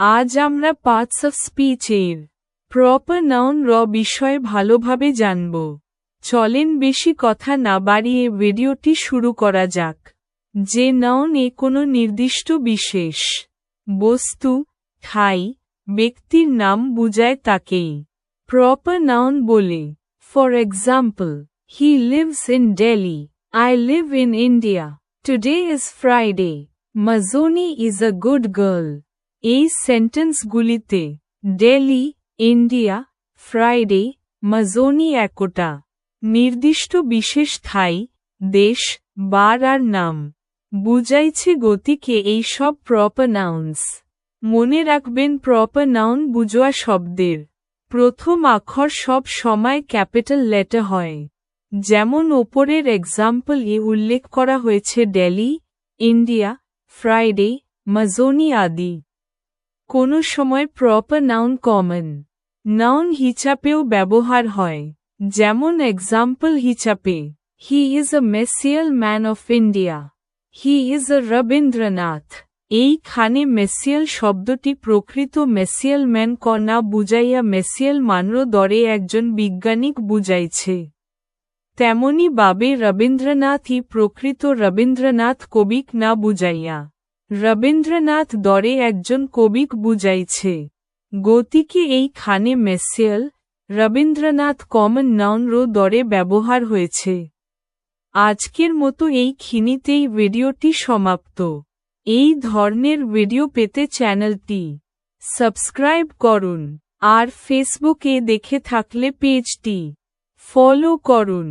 আজ আমরা parts of speech এর প্রপার নাউন র বিষয়ে ভালোভাবে জানব। চলেন বেশি কথা না বাড়িয়ে ভিডিওটি শুরু করা যাক। যে নাউন এ কোনো নির্দিষ্ট বিশেষ বস্তু, ঠাই, ব্যক্তির নাম বুঝায় তাকেই প্রপার নাউন বলে। For example he lives in Delhi I live in India today is Friday Majni is a good girl এই সেন্টেন্সগুলিতে ডেলি ইন্ডিয়া ফ্রাইডে মাজনি একটা নির্দিষ্ট বিশেষ থাই দেশ, বার আর নাম। বুঝাইছে গতিকে এই সব প্রপার নাউন্স মনে রাখবেন প্রপার নাউন বুঝোয়া শব্দের। প্রথম আখর সব সময় ক্যাপিটাল লেটার হয়। যেমন ওপরের এক্সাম্পল এ উল্লেখ করা হয়েছে ডেলি ইন্ডিয়া ফ্রাইডে মাজনি আদি। কোনো সময় প্রপার নাউন কমন নাউন হিচাপেও ব্যবহার হয়। যেমন এক্সাম্পল হিচাপে he is a মেসিয়াল man of India he is a Rabindranath এইখানে মেসিয়াল শব্দটি প্রকৃত মেসিয়াল ম্যান কন্যা বুঝাইয়া মেসিয়াল মানর দরে একজন বিজ্ঞানিক বুঝাইছে। তেমনি বাবে রবীন্দ্রনাথই প্রকৃত রবীন্দ্রনাথ কবিক না বুঝাইয়া রবীন্দ্রনাথ দরে একজন কবিক বুঝাইছে, গতিকে এই খানে মেসিয়াল রবীন্দ্রনাথ কমন নাউন রো দরে ব্যবহার হয়েছে। আজকের মতো এই খিনিতেই ভিডিওটি সমাপ্ত। এই ধরনের ভিডিও পেতে চ্যানেলটি সাবস্ক্রাইব করুন, আর ফেসবুকে দেখে থাকলে পেজটি ফলো করুন।